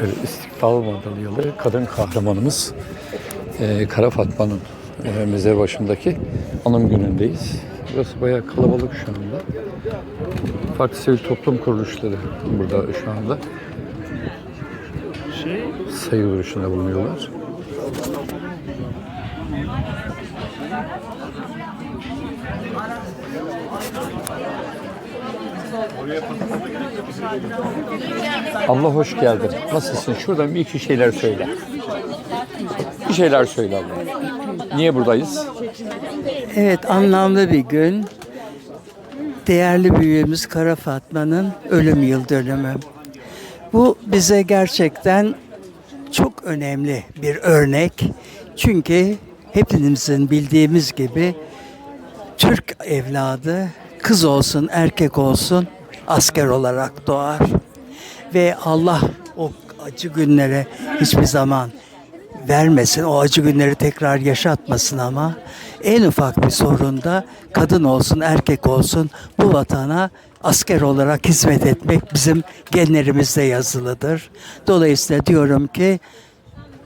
Evet, İstiklal Madalyalı kadın kahramanımız e, Kara Fatma'nın e, mezar başındaki anım günündeyiz. Burası bayağı kalabalık şu anda. Farklı sivil toplum kuruluşları burada şu anda sayı duruşunda bulunuyorlar. Allah hoş geldin. Nasılsın? Şuradan bir iki şeyler söyle. Bir şeyler söyle Allah. Niye buradayız? Evet anlamlı bir gün. Değerli büyüğümüz Kara Fatma'nın ölüm yıl dönümü. Bu bize gerçekten çok önemli bir örnek. Çünkü hepimizin bildiğimiz gibi Türk evladı kız olsun erkek olsun asker olarak doğar. Ve Allah o acı günlere hiçbir zaman vermesin, o acı günleri tekrar yaşatmasın ama en ufak bir sorunda kadın olsun erkek olsun bu vatana asker olarak hizmet etmek bizim genlerimizde yazılıdır. Dolayısıyla diyorum ki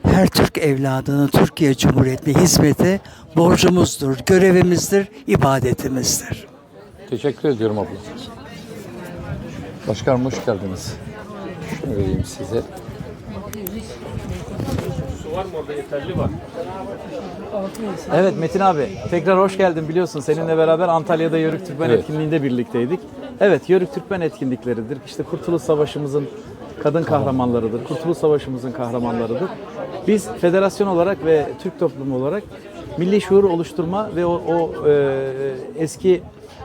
her Türk evladının Türkiye Cumhuriyeti'ne hizmeti borcumuzdur, görevimizdir, ibadetimizdir. Teşekkür ediyorum abla. Başkanım hoş geldiniz. Şunu vereyim size. Evet Metin abi tekrar hoş geldin biliyorsun seninle beraber Antalya'da Yörük Türkmen Evet. etkinliğinde birlikteydik. Evet Yörük Türkmen etkinlikleridir. İşte Kurtuluş Savaşımızın kadın kahramanlarıdır. Kurtuluş Savaşımızın kahramanlarıdır. Biz federasyon olarak ve Türk toplumu olarak milli şuur oluşturma ve o, o e, eski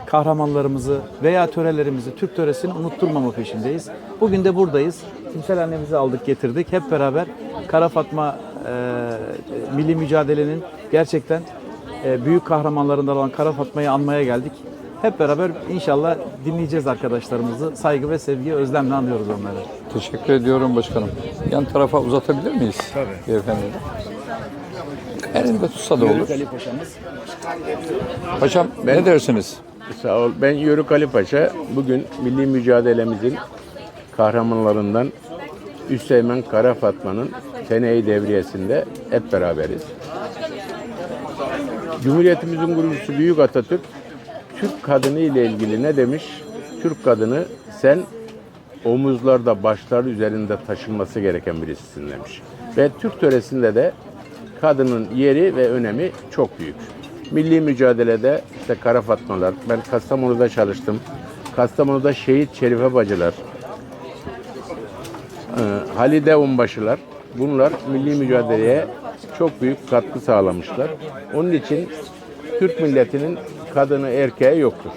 kahramanlarımızı veya törelerimizi, Türk töresini unutturmama peşindeyiz. Bugün de buradayız. Timsel annemizi aldık getirdik. Hep beraber Kara Fatma e, milli mücadelenin gerçekten e, büyük kahramanlarından olan Kara Fatma'yı anmaya geldik. Hep beraber inşallah dinleyeceğiz arkadaşlarımızı. Saygı ve sevgi, özlemle anıyoruz onları. Teşekkür ediyorum başkanım. Yan tarafa uzatabilir miyiz? Tabii. Beyefendi. Elinde tutsa da olur. Ali Paşa'mız. Paşam ne dersiniz? Sağ ol. Ben Yörük Ali Paşa. Bugün milli mücadelemizin kahramanlarından Üsteğmen Kara Fatma'nın Sene-i Devriyesi'nde hep beraberiz. Cumhuriyetimizin kurucusu Büyük Atatürk Türk kadını ile ilgili ne demiş? Türk kadını sen omuzlarda başlar üzerinde taşınması gereken birisisin demiş. Ve Türk töresinde de kadının yeri ve önemi çok büyük. Milli mücadelede işte Kara Fatmalar, ben Kastamonu'da çalıştım. Kastamonu'da şehit Şerife Bacılar, e, Halide Onbaşılar bunlar milli mücadeleye çok büyük katkı sağlamışlar. Onun için Türk milletinin kadını erkeği yoktur.